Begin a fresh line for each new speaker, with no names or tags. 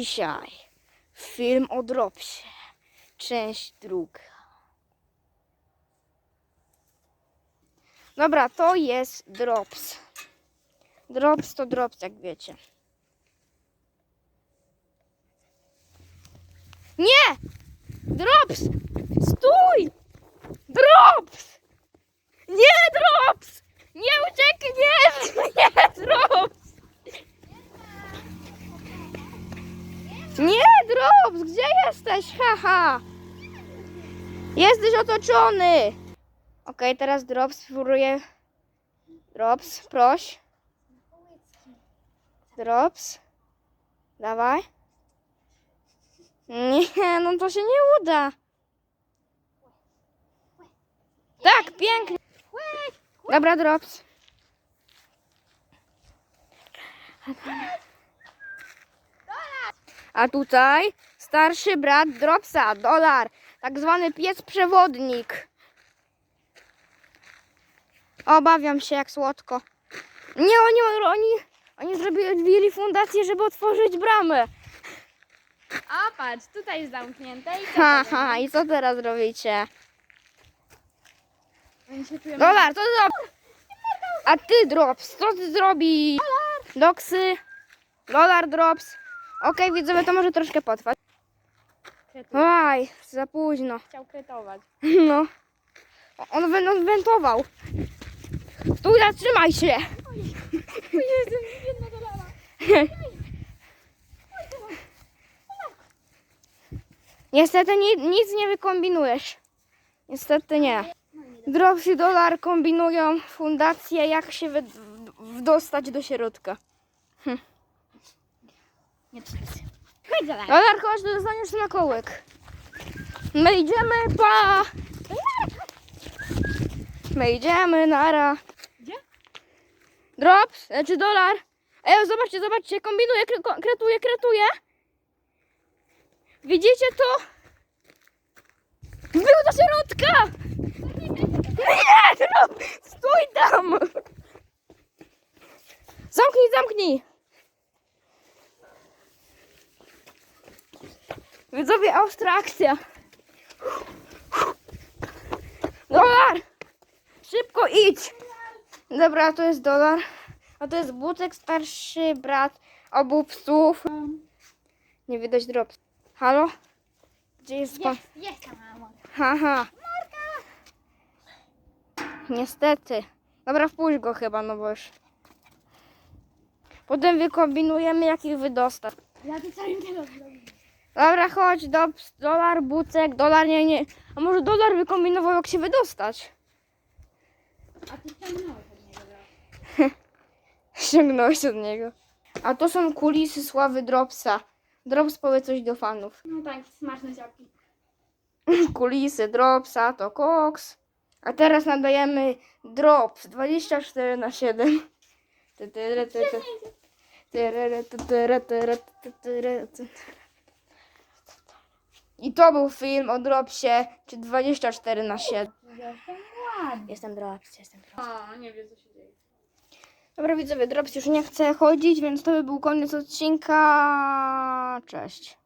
Dzisiaj film o Dropsie, część druga. Dobra, to jest Drops. Drops to Drops, jak wiecie. Nie! Drops! Stój! Drops! Nie, Drops! Nie uciekniesz! Nie, Drops! Nie, Drops, gdzie jesteś? Haha. Jesteś otoczony. Okej, teraz Drops furuje. Drops, proś. Drops. Dawaj. Nie, no to się nie uda. Tak, pięknie. Dobra, Drops. A tutaj starszy brat Dropsa, Dolar, tak zwany pies przewodnik. Obawiam się jak słodko. Nie, oni, oni, oni zrobili fundację, żeby otworzyć bramę.
A patrz, tutaj jest zamknięte i to
Ha, ha, i co teraz robicie?
Oni się czują...
Dolar, co ty zrobisz? A ty, Drops, co ty zrobisz? Doksy, Dolar, Drops. Okej, widzowie, to może troszkę potrwać.
Kretuj.
Oj, za późno.
Chciał kretować.
No. On, wen- on wentował. Stój, zatrzymaj się.
Jezu, jedna dolara.
Niestety ni- nic nie wykombinujesz. Niestety nie. Drops i Dolar kombinują fundację, jak się wy- wdostać do środka.
Nie trzymaj Chodź dolara.
Dolar, chodź, to dostaniesz smakołyk. My idziemy, pa! My idziemy, nara.
Gdzie?
Drops, e, czy dolar? Ej, zobaczcie, zobaczcie, kombinuję, kre- kretuję, kretuję. Widzicie to? Był do środka! Nie, Drop, stój tam! Zamknij, zamknij! Widzowie, ostra akcja. Dolar! Szybko idź! Dobra, to jest dolar. A to jest Butek, starszy brat obu psów. Nie widać drops. Halo? Gdzie jest pan?
Jest, jest ta mama.
Haha. Niestety. Dobra, wpuść go chyba, no bo już. Potem wykombinujemy, jak ich wydostać.
Ja tu cały kielos zrobię.
Dobra, chodź, do, dolar, bucek, dolar, nie, nie. A może dolar wykombinował, jak się wydostać?
A ty ściągnąłeś od niego teraz.
Ściągnąłeś od niego. A to są kulisy sławy Dropsa. Drops powie coś do fanów.
No tak, smaczne ciapki.
Kulisy Dropsa to koks. A teraz nadajemy Drops 24 na 7. Ty, ty, ty, ty, ty. Tyry, ty, tyry, tyry, ty, tyry, ty. I to był film o Dropsie, czy 24 na 7.
Jestem ładny.
Jestem Drops, jestem Drops.
O, nie wie co się dzieje.
Dobra widzowie, Drops już nie chce chodzić, więc to by był koniec odcinka. Cześć.